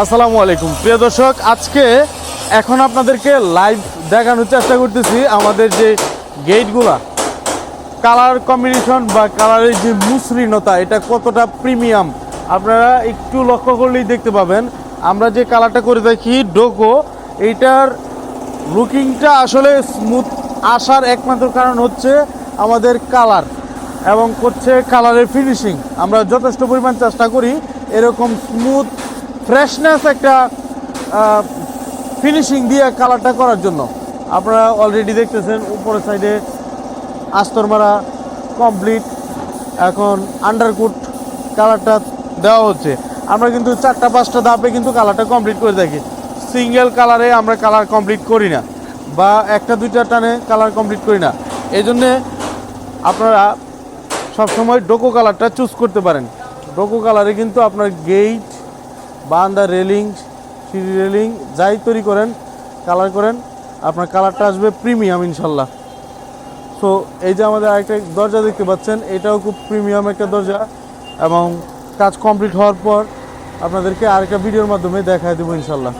আসসালামু আলাইকুম। প্রিয় দর্শক, আজকে এখন আপনাদেরকে লাইভ দেখানোর চেষ্টা করতেছি আমাদের যে গেটগুলা কালার কম্বিনেশন বা কালারের যে মসৃণতা, এটা কতটা প্রিমিয়াম আপনারা একটু লক্ষ্য করলেই দেখতে পাবেন। আমরা যে কালারটা করে দেখি ডোকো এইটার লুকিংটা আসলে স্মুথ আসার একমাত্র কারণ হচ্ছে আমাদের কালার এবং করছে কালারের ফিনিশিং আমরা যথেষ্ট পরিমাণ চেষ্টা করি এরকম স্মুথ ফ্রেশনেস একটা ফিনিশিং দিয়ে কালারটা করার জন্য। আপনারা অলরেডি দেখতেছেন, উপরের সাইডে আস্তর মারা কমপ্লিট এখন আন্ডারকুট কালারটা দেওয়া হচ্ছে। আমরা কিন্তু চারটা, পাঁচটা ধাপে কিন্তু কালারটা কমপ্লিট করে থাকি। সিঙ্গেল কালারে আমরা কালার কমপ্লিট করি না, বা একটা, দুইটা টানে কালার কমপ্লিট করি না। এই জন্যে আপনারা সবসময় ডোকো কালারটা চুজ করতে পারেন। ডোকো কালারে কিন্তু আপনার গেট বারান্দা রেলিং, সিঁড়ি রেলিং, যাই তৈরি করেন, কালার করেন, আপনার কালারটা আসবে প্রিমিয়াম ইনশাল্লাহ। তো এই যে আমাদের আরেকটা দরজা দেখতে পাচ্ছেন, এটাও খুব প্রিমিয়াম একটা দরজা এবং কাজ কমপ্লিট হওয়ার পর আপনাদেরকে আরেকটা ভিডিওর মাধ্যমে দেখায় দেবো ইনশাল্লাহ।